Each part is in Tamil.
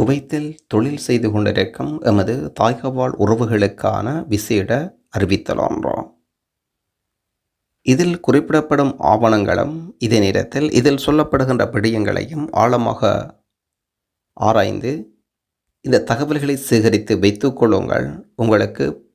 குவைத்தில் தொழில் செய்து கொண்டிருக்கும் எமது தாய்கவாழ் உறவுகளுக்கான விசேட அறிவித்தலொன்றாம் இதில் குறிப்பிடப்படும் ஆவணங்களும் இதே நேரத்தில் இதில் சொல்லப்படுகின்ற விடயங்களையும் ஆழமாக ஆராய்ந்து இந்த தகவல்களை சேகரித்து வைத்துக்கொள்ளுங்கள் உங்களுக்கு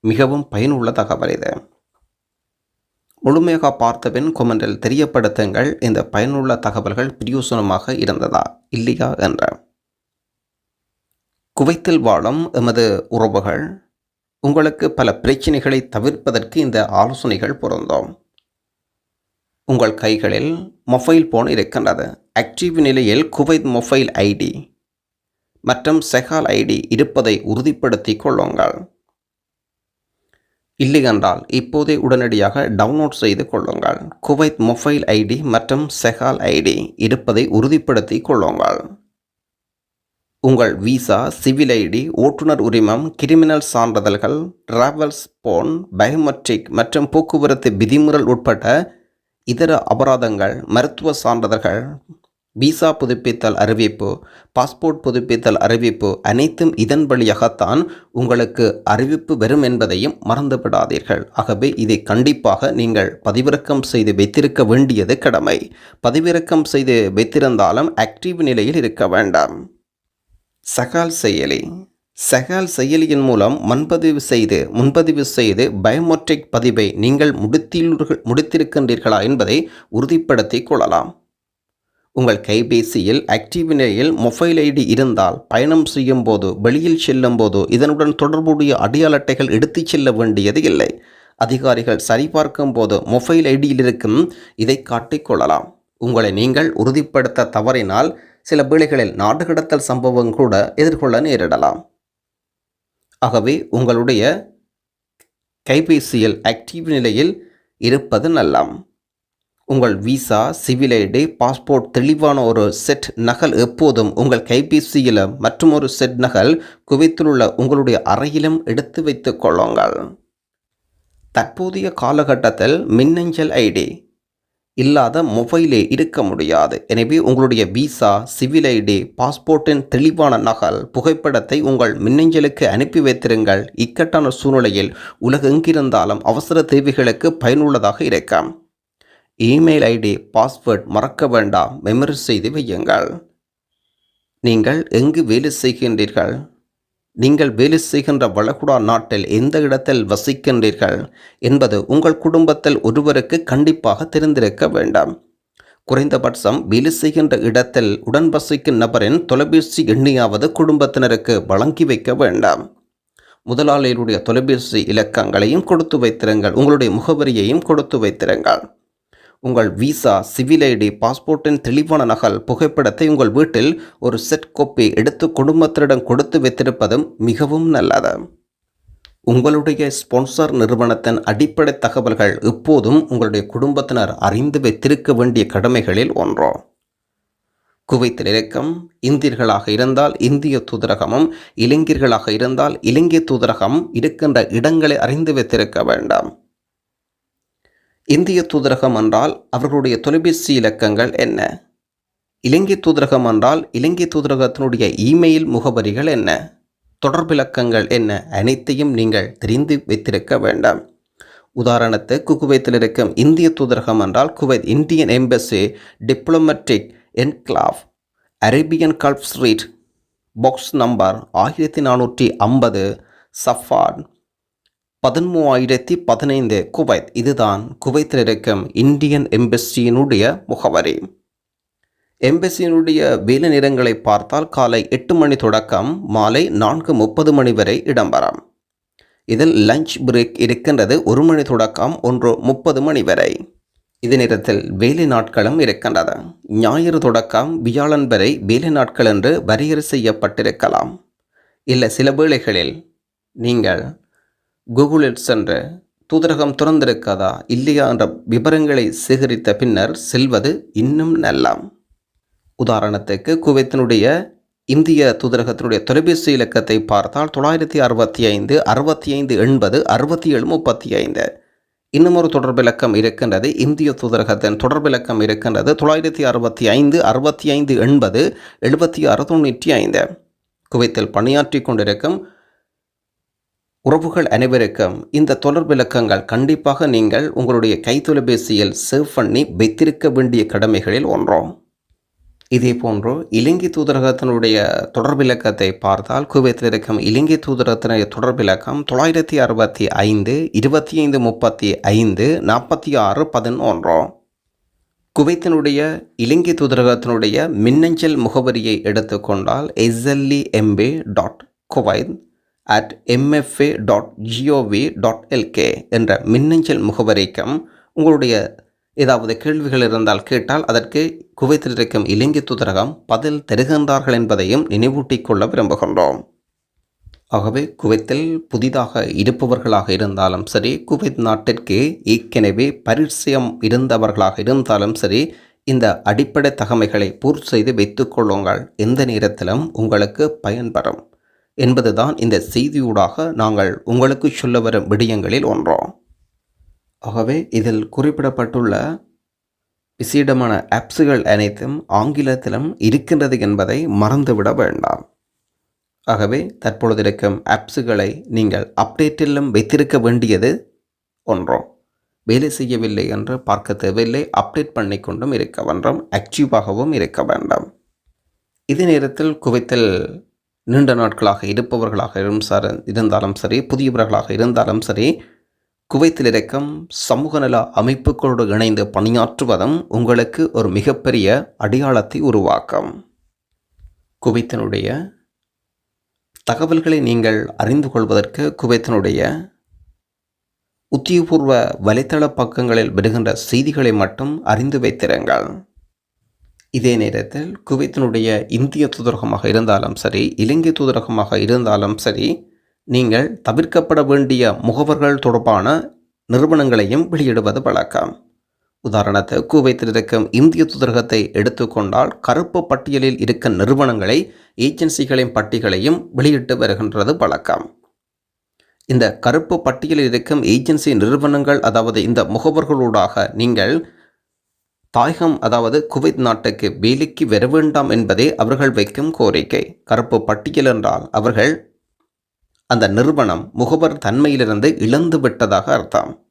மிகவும் பயனுள்ள தகவல் இது. முழுமையாக பார்த்தபின் கொமெண்டில் தெரியப்படுத்துங்கள். இந்த பயனுள்ள தகவல்கள் பிரயோசனமாக இருந்ததா? இல்லையா? என்ற. குவைத்தில் வாழும் எமது உறவுகள் உங்களுக்கு பல பிரச்சனைகளை தவிர்ப்பதற்கு இந்த ஆலோசனைகள் பொருந்தோம். உங்கள் கைகளில் மொபைல் போன் இருக்கின்றது. ஆக்டிவ் நிலையில் குவைத் மொபைல் ஐடி மற்றும் செகால் ஐடி இருப்பதை உறுதிப்படுத்திக் கொள்ளுங்கள். இல்லையென்றால் இப்போதே உடனடியாக டவுன்லோட் செய்து கொள்ளுங்கள். குவைத் மொபைல் ஐடி மற்றும் செகால் ஐடி இருப்பதை உறுதிப்படுத்திக் கொள்ளுங்கள். உங்கள் விசா சிவில் ஐடி ஓட்டுநர் உரிமம் கிரிமினல் சான்றிதழ்கள் டிராவல்ஸ் போன் பயோமெட்ரிக் மற்றும் போக்குவரத்து விதிமுறல் உட்பட்ட இதர அபராதங்கள் மருத்துவ சான்றிதழ்கள் விசா புதுப்பித்தல் அறிவிப்பு பாஸ்போர்ட் புதுப்பித்தல் அறிவிப்பு அனைத்தும் இதன் வழியாகத்தான் உங்களுக்கு அறிவிப்பு வரும் என்பதையும் மறந்துவிடாதீர்கள். ஆகவே இதை கண்டிப்பாக நீங்கள் பதிவிறக்கம் செய்து வைத்திருக்க வேண்டியது கடமை. பதிவிறக்கம் செய்து வைத்திருந்தாலும் ஆக்டிவ் நிலையில் இருக்க வேண்டாம். சகால் செயலி. சகால் செயலியின் மூலம் முன்பதிவு செய்து முன்பதிவு செய்து பயோமெட்ரிக் பதிவை நீங்கள் முடித்தீர்கள் முடித்திருக்கின்றீர்களா என்பதை உறுதிப்படுத்திக் கொள்ளலாம். உங்கள் கைபேசியில் ஆக்டிவ் நிலையில் மொபைல் ஐடி இருந்தால் பயணம் செய்யும் போது வெளியில் செல்லும் போது இதனுடன் தொடர்புடைய அடையாள அட்டைகள் எடுத்துச் செல்ல வேண்டியது இல்லை. அதிகாரிகள் சரிபார்க்கும் போது மொபைல் ஐடியில் இருக்கும் இதை காட்டிக்கொள்ளலாம் உங்களை நீங்கள் உறுதிப்படுத்த தவறினால் சில வேளைகளில் நாடு கடத்தல் சம்பவம் கூட எதிர்கொள்ள நேரிடலாம். ஆகவே உங்களுடைய கைபேசியில் ஆக்டிவ் நிலையில் இருப்பது நல்லம் உங்கள் விசா சிவில் ஐடி பாஸ்போர்ட் தெளிவான ஒரு செட் நகல் எப்போதும் உங்கள் கைபேசியில் மற்றும் ஒரு செட் நகல் குவைத்தில் உள்ள உங்களுடைய அறையிலும் எடுத்து வைத்துக் கொள்ளுங்கள். தற்போதைய காலகட்டத்தில் மின்னஞ்சல் ஐடி இல்லாத மொபைலே இருக்க முடியாது. எனவே உங்களுடைய விசா சிவில் ஐடி பாஸ்போர்ட்டின் தெளிவான நகல் புகைப்படத்தை உங்கள் மின்னஞ்சலுக்கு அனுப்பி வைத்திருங்கள். இக்கட்டான சூழ்நிலையில் உலகெங்கிருந்தாலும் அவசர தேவைகளுக்கு பயனுள்ளதாக இருக்கும். இமெயில் ஐடி பாஸ்வேர்ட் மறக்க வேண்டாம். மெமரி செய்து வையுங்கள். நீங்கள் எங்கு வேலை செய்கின்றீர்கள்? நீங்கள் வேலை செய்கின்ற வளகுடா நாட்டில் எந்த இடத்தில் வசிக்கின்றீர்கள் என்பது உங்கள் குடும்பத்தில் ஒருவருக்கு கண்டிப்பாக தெரிந்திருக்க வேண்டாம். குறைந்தபட்சம் வேலை செய்கின்ற இடத்தில் உடன் வசிக்கும் நபரின் தொலைபேசி எண்ணியாவது குடும்பத்தினருக்கு வழங்கி வைக்க வேண்டாம். முதலாளியுடைய தொலைபேசி இலக்கங்களையும் கொடுத்து வைத்திருங்கள். உங்களுடைய முகவரியையும் கொடுத்து வைத்திருங்கள். உங்கள் விசா சிவில் ஐடி பாஸ்போர்ட்டின் தெளிவான நகல் புகைப்படத்தை உங்கள் வீட்டில் ஒரு செட் கோப்பி எடுத்து குடும்பத்தினிடம் கொடுத்து வைத்திருப்பதும் மிகவும் நல்லது. உங்களுடைய ஸ்பான்சர் நிறுவனத்தின் அடிப்படை தகவல்கள் எப்போதும் உங்களுடைய குடும்பத்தினர் அறிந்து வைத்திருக்க வேண்டிய கடமைகளில் ஒன்றோ. குவைத்தில் இருக்கும் இந்தியர்களாக இருந்தால் இந்திய தூதரகமும் இளைஞர்களாக இருந்தால் இலங்கை தூதரகம் இருக்கின்ற இடங்களை அறிந்து வைத்திருக்க வேண்டாம். இந்திய தூதரகம் என்றால் அவர்களுடைய தொலைபேசி இலக்கங்கள் என்ன? இலங்கை தூதரகம் என்றால் இலங்கை தூதரகத்தினுடைய இமெயில் முகவரிகள் என்ன? தொடர்பிலக்கங்கள் என்ன? அனைத்தையும் நீங்கள் தெரிந்து வைத்திருக்க வேண்டாம். உதாரணத்துக்கு குவைத்தில் இருக்கும் இந்திய தூதரகம் என்றால் Kuwait Indian embassy diplomatic enclave Arabian Gulf street box number ஆயிரத்தி நானூற்றி ஐம்பது சஃபான் பதிமூவாயிரத்தி பதினைந்து குவைத். இதுதான் குவைத்தில் இருக்கும் இந்தியன் எம்பசியினுடைய முகவரி. எம்பசியினுடைய வேலை நேரங்களை பார்த்தால் காலை எட்டு மணி தொடக்கம் மாலை நான்கு முப்பது மணி வரை இடம்பெறும். இதில் லஞ்ச் பிரேக் இருக்கின்றது ஒரு மணி தொடக்கம் ஒன்று முப்பது மணி வரை. இது நேரத்தில் வேலை நாட்களும் இருக்கின்றது ஞாயிறு தொடக்கம் வியாழன் வரை வேலை நாட்கள் என்று வரையறை செய்யப்பட்டிருக்கலாம். இல்லை சில வேளைகளில் நீங்கள் கூகுளில் சென்று தூதரகம் திறந்திருக்காதா இல்லையா என்ற விவரங்களை சேகரித்த பின்னர் செல்வது இன்னும் நல்லாம். உதாரணத்துக்கு குவைத்தினுடைய இந்திய தூதரகத்தினுடைய தொலைபேசி இலக்கத்தை பார்த்தால் தொள்ளாயிரத்தி அறுபத்தி ஐந்து அறுபத்தி ஐந்து எண்பது அறுபத்தி ஏழு முப்பத்தி ஐந்து. இன்னும் ஒரு தொடர்பிலக்கம் இருக்கின்றது. இந்திய தூதரகத்தின் தொடர்பிலக்கம் இருக்கின்றது. தொள்ளாயிரத்தி அறுபத்தி ஐந்து அறுபத்தி ஐந்து எண்பது எழுபத்தி ஆறு தொண்ணூற்றி ஐந்து. குவைத்தில் பணியாற்றி கொண்டிருக்கும் உறவுகள் அனைவருக்கும் இந்த தொடர்பிலக்கங்கள் கண்டிப்பாக நீங்கள் உங்களுடைய கைத்தொலைபேசியில் சேவ் பண்ணி வைத்திருக்க வேண்டிய கடமைகளில் ஒன்றாம். இதே போன்று இலங்கை தூதரகத்தினுடைய தொடர்பிலக்கத்தை பார்த்தால் குவைத்தில் இருக்கும் இலங்கை தூதரகத்தினுடைய தொடர்பிலக்கம் தொள்ளாயிரத்தி அறுபத்தி ஐந்து இருபத்தி ஐந்து முப்பத்தி ஐந்து நாற்பத்தி ஆறு பதினொன்று. குவைத்தினுடைய இலங்கை தூதரகத்தினுடைய மின்னஞ்சல் முகவரியை எடுத்துக்கொண்டால் SLE emb dot Kuwait at MFA dot GOV dot LK என்ற மின்னஞ்சல் முகவரிக்கும் உங்களுடைய ஏதாவது கேள்விகள் இருந்தால் கேட்டால் அதற்கு குவைத்தில் இருக்கும் இலங்கை தூதரகம் பதில் தருகின்றார்கள் என்பதையும் நினைவூட்டிக் கொள்ள விரும்புகின்றோம். ஆகவே குவைத்தில் புதிதாக இருப்பவர்களாக இருந்தாலும் சரி குவைத் நாட்டிற்கு ஏற்கனவே பரிச்சயம் இருந்தவர்களாக இருந்தாலும் சரி இந்த அடிப்படை தகமைகளை பூர்த்தி செய்து வைத்துக்கொள்ளுங்கள் எந்த நேரத்திலும் உங்களுக்கு பயன்பெறும். என்பதுதான் இந்த செய்தியூடாக நாங்கள் உங்களுக்கு சொல்ல வரும் விடயங்களில் ஒன்றோம் ஆகவே இதில் குறிப்பிடப்பட்டுள்ள விசேடமான ஆப்ஸுகள் அனைத்தும் ஆங்கிலத்திலும் இருக்கின்றது என்பதை மறந்துவிட வேண்டாம். ஆகவே தற்பொழுது இருக்கும் ஆப்ஸுகளை நீங்கள் அப்டேட்டிலும் வைத்திருக்க வேண்டியது ஒன்றும் வேலை செய்யவில்லை என்று பார்க்க தேவையில்லை. அப்டேட் பண்ணி கொண்டும் இருக்க வேண்டும். ஆக்டிவாகவும் இருக்க வேண்டும். இதே நேரத்தில் குவைத்தில் நீண்ட நாட்களாக இருப்பவர்களாக சார் இருந்தாலும் சரி புதியவர்களாக இருந்தாலும் சரி குவைத்தில் இருக்கும் சமூக நல அமைப்புகளோடு இணைந்து பணியாற்றுவதும் உங்களுக்கு ஒரு மிகப்பெரிய அடையாளத்தை உருவாக்கும். குவைத்தினுடைய தகவல்களை நீங்கள் அறிந்து கொள்வதற்கு குவைத்தினுடைய உத்தியபூர்வ வலைத்தள பக்கங்களில் வருகின்ற செய்திகளை மட்டும் அறிந்து வைத்திருங்கள். இதே நேரத்தில் குவைத்தினுடைய இந்திய தூதரகமாக இருந்தாலும் சரி இலங்கை தூதரகமாக இருந்தாலும் சரி நீங்கள் தவிர்க்கப்பட வேண்டிய முகவர்கள் தொடர்பான நிறுவனங்களையும் வெளியிடுவது வழக்கம். உதாரணத்தை குவைத்தில் இருக்கும் இந்திய தூதரகத்தை எடுத்துக்கொண்டால் கருப்பு பட்டியலில் இருக்க நிறுவனங்களை ஏஜென்சிகளின் பட்டியலையும் வெளியிட்டு வருகின்றது வழக்கம். இந்த கருப்பு பட்டியலில் இருக்கும் ஏஜென்சி நிறுவனங்கள் அதாவது இந்த முகவர்களூடாக நீங்கள் தாயகம் அதாவது குவைத் நாட்டுக்கு வேலைக்கு வர வேண்டாம் என்பதே அவர்கள் வைக்கும் கோரிக்கை. கருப்பு பட்டியல் என்றால் அவர்கள் அந்த நிறுவனம் முகவர் தன்மையிலிருந்து இழந்து விட்டதாக அர்த்தம்.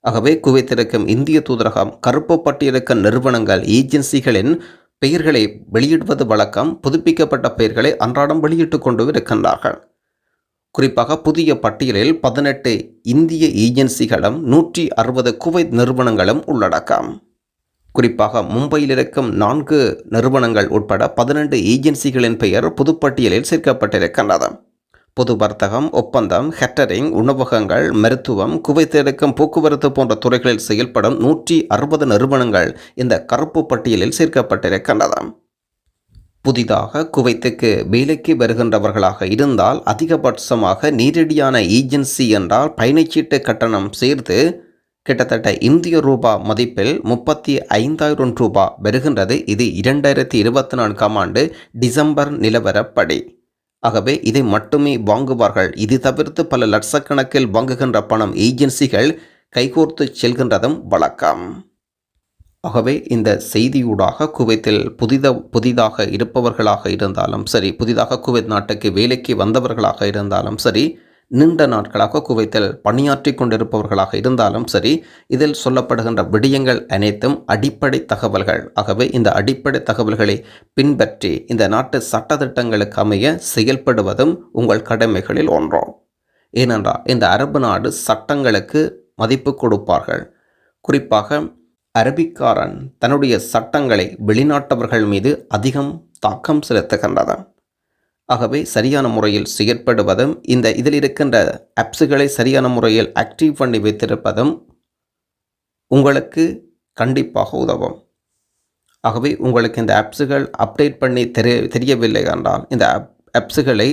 ஆகவே குவைத்திருக்கும் இந்திய தூதரகம் கருப்பு பட்டியலுக்கு நிறுவனங்கள் ஏஜென்சிகளின் பெயர்களை வெளியிடுவது வழக்கம் புதுப்பிக்கப்பட்ட பெயர்களை அன்றாடம் வெளியிட்டு கொண்டு இருக்கின்றார்கள். குறிப்பாக புதிய பட்டியலில் பதினெட்டு இந்திய ஏஜென்சிகளும் நூற்றி அறுபது குவைத் நிறுவனங்களும் உள்ளடக்கம். குறிப்பாக மும்பையில் இருக்கும் நான்கு நிறுவனங்கள் உட்பட பதினெண்டு ஏஜென்சிகளின் பெயர் புதுப்பட்டியலில் சேர்க்கப்பட்டிருக்கின்றது. பொது வர்த்தகம் ஒப்பந்தம் ஹெட்டரிங் உணவகங்கள் மருத்துவம் குவைத்திருக்கும் போக்குவரத்து போன்ற துறைகளில் செயல்படும் நூற்றி அறுபது நிறுவனங்கள் இந்த கருப்பு பட்டியலில் சேர்க்கப்பட்டிருக்கின்றன புதிதாக குவைத்துக்கு வேலைக்கு வருகின்றவர்களாக இருந்தால் அதிகபட்சமாக நேரடியான ஏஜென்சி என்றால் பயணச்சீட்டு கட்டணம் சேர்த்து கிட்டத்தட்ட இந்திய ரூபா மதிப்பில் முப்பத்தி ஐந்தாயிரம் ரூபாய் வருகின்றது இது இரண்டாயிரத்தி இருபத்தி நான்காம் ஆண்டு டிசம்பர் நிலவரப்படி. ஆகவே இதை மட்டுமே வாங்குவார்கள். இது தவிர்த்து பல லட்சக்கணக்கில் வாங்குகின்ற பணம் ஏஜென்சிகள் கைகோர்த்து செல்கின்றதும் வழக்கம். ஆகவே இந்த செய்தியூடாக குவைத்தில் புதித புதிதாக இருப்பவர்களாக இருந்தாலும் சரி புதிதாக குவைத் நாட்டுக்கு வேலைக்கு வந்தவர்களாக இருந்தாலும் சரி நீண்ட நாட்களாக குவைத்தில் பணியாற்றி கொண்டிருப்பவர்களாக இருந்தாலும் சரி இதில் சொல்லப்படுகின்ற விடயங்கள் அனைத்தும் அடிப்படை தகவல்கள். ஆகவே இந்த அடிப்படை தகவல்களை பின்பற்றி இந்த நாட்டு சட்டத்திட்டங்களுக்கு அமைய செயல்படுவதும் உங்கள் கடமைகளில் ஒன்றும். ஏனென்றால் இந்த அரபு நாடு சட்டங்களுக்கு மதிப்பு கொடுப்பார்கள். குறிப்பாக அரபிக்காரன் தன்னுடைய சட்டங்களை வெளிநாட்டவர்கள் மீது அதிகம் தாக்கம் செலுத்துகின்றன ஆகவே சரியான முறையில் செயற்படுவதும் இந்த இதில் இருக்கின்ற ஆப்ஸுகளை சரியான முறையில் ஆக்டிவ் பண்ணி வைத்திருப்பதும் உங்களுக்கு கண்டிப்பாக உதவும். ஆகவே உங்களுக்கு இந்த ஆப்ஸுகள் அப்டேட் பண்ணி தெரிய தெரியவில்லை என்றால் இந்த ஆப் ஆப்ஸுகளை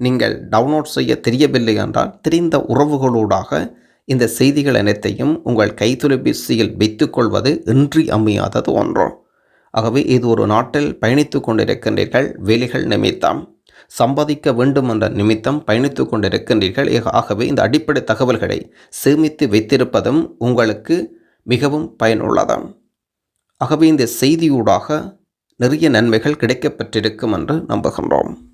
நீங்கள் டவுன்லோட் செய்ய தெரியவில்லை என்றால் தெரிந்த உறவுகளூடாக இந்த செய்திகள் அனைத்தையும் உங்கள் கைத்தொலைபேசியில் வைத்துக்கொள்வது இன்றி அமையாதது ஒன்றும் ஆகவே இது ஒரு நாட்டில் பயணித்து கொண்டிருக்கின்றீர்கள் வேலைகள் நிமித்தம். சம்பாதிக்க வேண்டும் என்ற நிமித்தம் பயணித்து கொண்டிருக்கின்றீர்கள். ஆகவே இந்த அடிப்படை தகவல்களை சேமித்து வைத்திருப்பதும் உங்களுக்கு மிகவும் பயனுள்ளதாம். ஆகவே இந்த செய்தியூடாக நிறைய நன்மைகள் கிடைக்கப்பெற்றிருக்கும் என்று நம்புகின்றோம்.